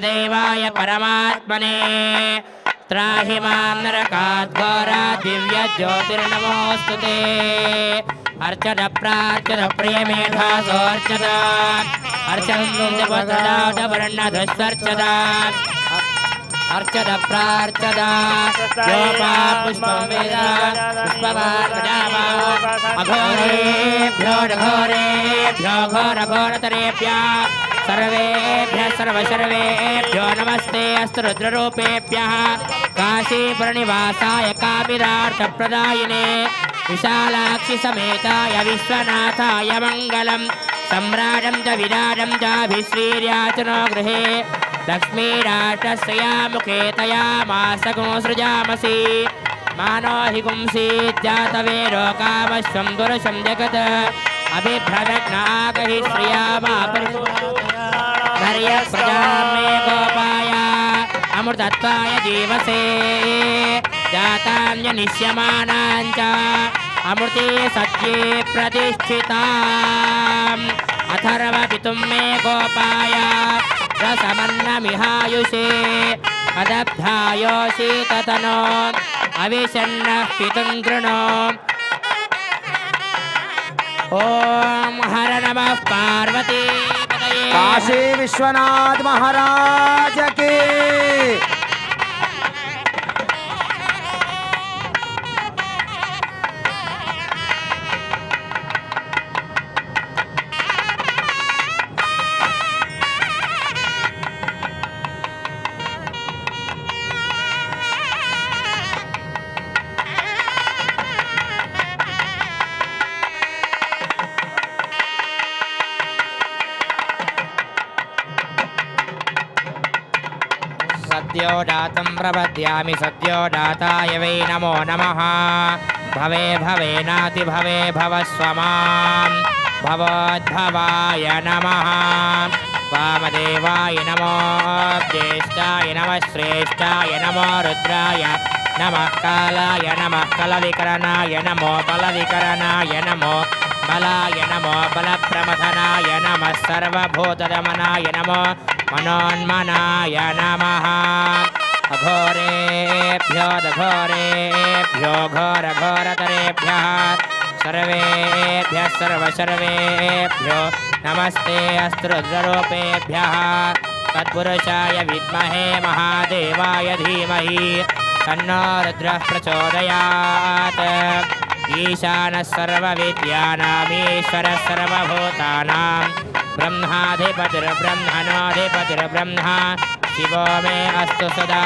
देवाय परमात्मने। त्राहि माँ नरकाद्घोरा दिव्यज्योतिर्नमोऽस्तु ते। अर्चन प्रार्चन प्रियमेधासोऽर्चन अर्चनं जपदाडवर्णधस्वर्चना अर्चन प्रार्चन योपा पुष्पं वेद अघोरेभ्यो घोरेभ्यो घोरघोरतरेभ्यः। सर्वेभ्यः सर्वशर्वेभ्यो नमस्ते अस्तु रुद्ररूपेभ्यः काशीपुरनिवासाय कामिरार्थप्रदायिने विशालाक्षि समेताय विश्वनाथाय मङ्गलम् सम्राजं च विराजं चाभिश्रीर्याचनो गृहे लक्ष्मीराष्ट्रस्या तया मासगो सृजामसि। मानो हि पुंसीज्जातवेरो कामश्वं दुरशं जगत्। अभिभ्रदग्नागहि श्रिया అమృతత్వాయ జీవసే జాతాన్య నిశ్యమానాంచ అమృతే సత్యే ప్రతిష్ఠితా అథర్వ పితుం మే గోపాయ రసమన్నమిహాయుషే అదబ్ధాయోషి తతనో అవిషన్న పితుం గృణో ఓం హర నమ పార్వతీ కాశీ విశ్వనాథ్ మహారాజకి సద్యో దాతం ప్రపద్యామి సద్యో దాతాయ వై నమో నమ. భవే భవే నాతి భవే భవస్వమాం. భవోద్భవాయ నమ. వామదేవాయ నమో. జ్యేష్ఠాయ నమ. శ్రేష్టాయ నమో. రుద్రాయ నమ. కాలాయ నమ. కలవికరణాయ నమో. బలవికరణాయ నమో. బలాయ నమో. బలప్రమథనాయ నమ. సర్వభూతరమణాయ నమో. मनोन्मनाय नमः अघोरेभ्यो दघोरेभ्यो घोरघोरतरेभ्यः सर्वेभ्यः सर्वसर्वेभ्यो नमस्ते अस्तु रुद्ररूपेभ्यः तत्पुरुषाय विद्महे महादेवाय धीमहि। तन्नो रुद्रः प्रचोदयात्। ईशानः सर्वविद्यानामीश्वरः सर्वभूतानां ब्रह्माधिपतिर्ब्रह्मणोऽधिपतिर्ब्रह्मा शिवो मे अस्तु सदा